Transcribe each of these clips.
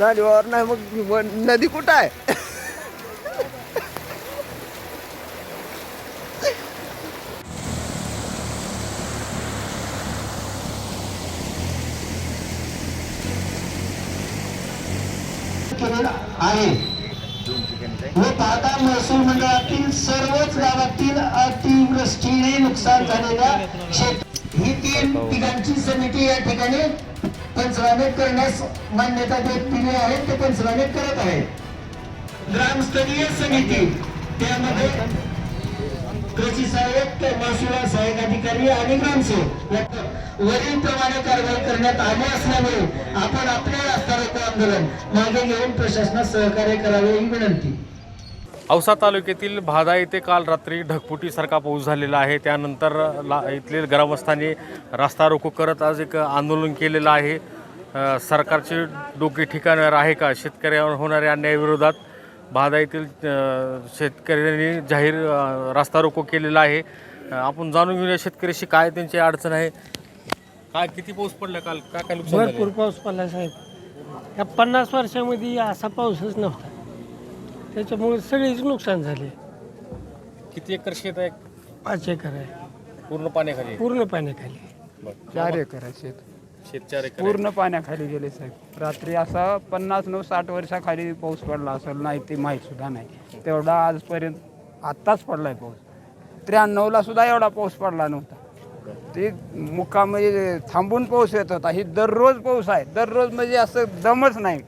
नालीवर नाही मग नदी कुठं आहे? आहे व पाहता महसूल मंडळातील सर्वच गावातील अतिवृष्टीने नुकसान झालेल्या शेत ही तीन पिकांची समिती या ठिकाणी पंचनामे करण्यास मान्यता देत दिली आहे ते पंचनामे करत आहे ग्रामस्तरीय समिती त्यामध्ये कृषी सहाय्यक महसूल सहाय्यक अधिकारी आणि ग्रामसेवक या- वरील प्रमाणे कारवाई करण्यात आली असल्यामुळे आपण आपले रस्ता रोको आंदोलन मागे घेऊन प्रशासनास सहकार्य करावे ही विनंती. औसा तालुक्यातील भादा येथे काल रात्री ढगफुटीसारखा पाऊस झालेला आहे. त्यानंतर ला इथले ग्रामस्थांनी रास्ता रोको करत आज एक आंदोलन केलेलं आहे. सरकारचे डोके ठिकाणावर आहे का? शेतकऱ्यावर होणाऱ्या अन्यायाविरोधात भादा येथील शेतकऱ्यांनी जाहीर रास्ता रोको केलेला आहे. आपण जाणून घेऊया शेतकऱ्याशी काय त्यांची अडचण आहे. काय किती पाऊस पडला काल? काय काय भरपूर पाऊस पडला साहेब. या पन्नास वर्षामध्ये असा पाऊसच नव्हता. त्याच्यामुळे सगळीच नुकसान झाले. किती एकर शेत आहे? पाच एकर आहे. पूर्ण पाण्याखाली? पूर्ण पाण्याखाली. बरं. चार एकर आहे शेत. शेत चार एकर आहे. पूर्ण पाण्याखाली गेले साहेब. रात्री असा पन्नास नऊ साठ वर्षाखाली पाऊस पडला असेल नाही ते माहीत सुद्धा नाही. तेवढा आजपर्यंत आत्ताच पडलाय पाऊस. त्र्याण्णवला सुद्धा एवढा पाऊस पडला नव्हता. ते मुक्कामध्ये थांबून पाऊस येत होता. ही दररोज पाऊस आहे. दररोज म्हणजे असं दमच नाही.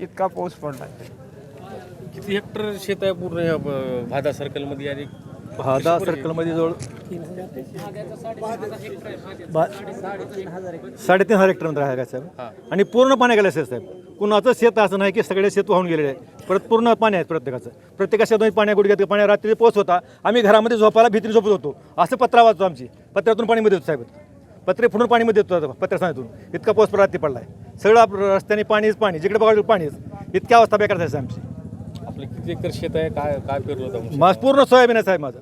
इतका पाऊस पडला. किती हेक्टर शेत आहे पूर्ण या ब- भादा सर्कलमध्ये आणि दहा सर्कलमध्ये जवळ साडेतीन हजार हेक्टरमध्ये आहे का साहेब? आणि पूर्ण पाण्याखाली असेल साहेब. कुणाचं शेत असं नाही की सगळे शेत वाहून गेलेले आहे परत पूर्ण पाणी आहे प्रत्येकाचं. प्रत्येका शेतात पाण्या गुडघ्यात पाण्या रात्री पोच होता. आम्ही घरामध्ये झोपायला भीतीने झोपत होतो. असं पत्रा वाचतो आमची. पत्र्यातून पाणीमध्ये होतो साहेब. पत्रे फुटून पाणीमध्ये येतो पत्र्यासातून इतका पाऊस रात्री पडला आहे सगळं रस्त्याने पाणीच पाणी. जिकडे बघा पाणीच. इतकी अवस्था बेकार झाली साहेब आमची. आपले किती एकर शेत आहे? काय काय पेरलं होतं? माझं पूर्ण सोयाबीन आहे साहेब माझं.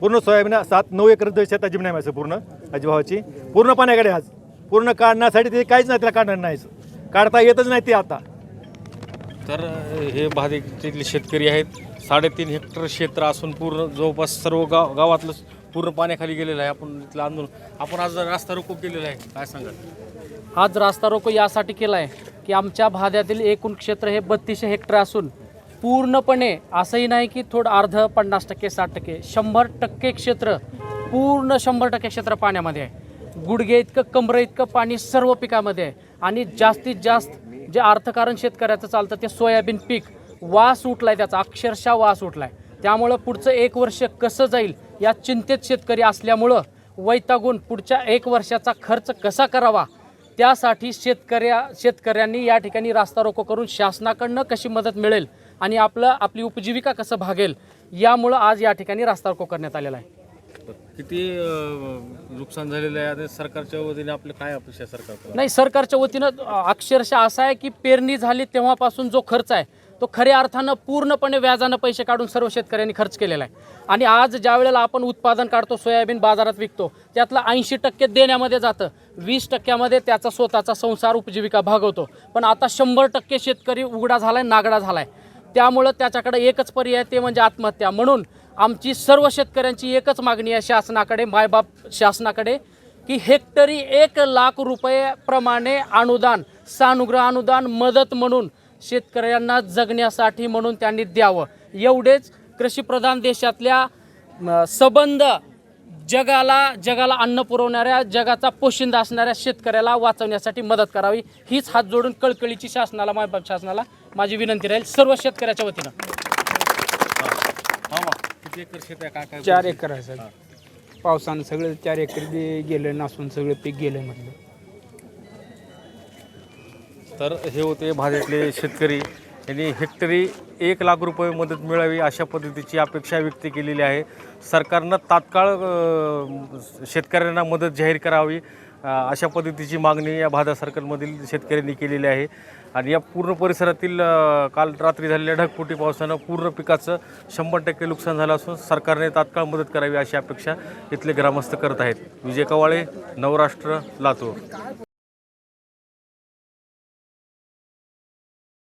पूर्ण सोयाबीन आहे. सात नऊ एकर शेत अजिब नाही माझं पूर्ण अजिभावाची पूर्ण पाण्याकडे आज. पूर्ण काढण्यासाठी ते काहीच नाही त्याला काढणार नाही काढता येतच नाही ते आता. तर हे भादेचे शेतकरी आहेत. साडेतीन हेक्टर क्षेत्र असून पूर्ण जवळपास सर्व गाव गावातलं पूर्ण पाण्याखाली गेलेलं आहे. आपण इथलं आंदोलन आपण आज रास्ता रोको केलेला आहे काय सांगाल? आज रास्ता रोको यासाठी केला आहे की आमच्या भाद्यातील एकूण क्षेत्र हे बत्तीसशे हेक्टर असून पूर्णपणे असंही नाही की थोडं अर्ध पन्नास टक्के साठ टक्के शंभर टक्के क्षेत्र पूर्ण शंभर टक्के क्षेत्र पाण्यामध्ये आहे. गुडघे इतकं कमरे इतकं पाणी सर्व पिकामध्ये आहे. आणि जास्तीत जास्त जे अर्थकारण शेतकऱ्याचं चालतं ते सोयाबीन पीक. वास उठला आहे त्याचा अक्षरशः वास उठलाय. त्यामुळं पुढचं एक वर्ष कसं जाईल या चिंतेत शेतकरी असल्यामुळं वैतागून पुढच्या एक वर्षाचा खर्च कसा करावा त्यासाठी शेतकऱ्या शेतकऱ्यांनी या ठिकाणी रास्ता रोको करून शासनाकडनं कशी मदत मिळेल आणि आपलं आपली उपजीविका कसं भागेल यामुळं आज या ठिकाणी रास्ता रोको करण्यात आलेला आहे. किती नुकसान झालेलं आहे? आणि सरकारच्या वतीने आपलं काय अपेक्षा सरकारकडून? नाही सरकारच्या वतीनं अक्षरशः असं आहे की पेरणी झाली तेव्हापासून जो खर्च आहे तो खऱ्या अर्थानं पूर्णपणे व्याजानं पैसे काढून सर्व शेतकऱ्यांनी खर्च केलेला आहे. आणि आज ज्या वेळेला आपण उत्पादन काढतो सोयाबीन बाजारात विकतो त्यातलं ऐंशी टक्के देण्यामध्ये जातं. वीस टक्क्यामध्ये त्याचा स्वतःचा संसार उपजीविका भागवतो. पण आता शंभर टक्के शेतकरी उघडा झाला आहे नागडा आहे त्यामुळं त्याच्याकडे एकच पर्याय ते म्हणजे आत्महत्या. म्हणून आमची सर्व शेतकऱ्यांची एकच मागणी आहे शासनाकडे मायबाप शासनाकडे की हेक्टरी एक लाख रुपये अनुदान सानुग्रह अनुदान मदत म्हणून शेतकऱ्यांना जगण्यासाठी म्हणून त्यांनी द्यावं. एवढेच कृषीप्रधान देशातल्या सबंध जगाला जगाला अन्न पुरवणाऱ्या जगाचा पोशिंदा असणाऱ्या शेतकऱ्याला वाचवण्यासाठी मदत करावी. हीच हात जोडून कळकळीची शासनाला मायबाप शासनाला माझी विनंती राहील. सर्व शेतकऱ्याच्या वतीनं. वा. किती एकर शेत आहे? काय काय चार एकर आहे साहेब. पावसानं सगळं चार एकर बी गेलं नसून सगळं पीक गेलं म्हटलं तर हे होते भाज्यातले शेतकरी. यांनी हेक्टरी एक लाख रुपये मदत मिळावी अशा पद्धतीची अपेक्षा व्यक्त केलेली आहे. सरकारनं तात्काळ शेतकऱ्यांना मदत जाहीर करावी अशा पद्धतीची मागणी या भादा सर्कलमधील शेतकऱ्यांनी केलेली आहे. आणि या पूर्ण परिसरातील काल रात्री झालेल्या ढगफुटी पावसानं पूर्ण पिकाचं शंभर टक्के नुकसान झालं असून सरकारने तात्काळ मदत करावी अशी अपेक्षा इथले ग्रामस्थ करत आहेत. विजय कवाळे नवराष्ट्र लातूर.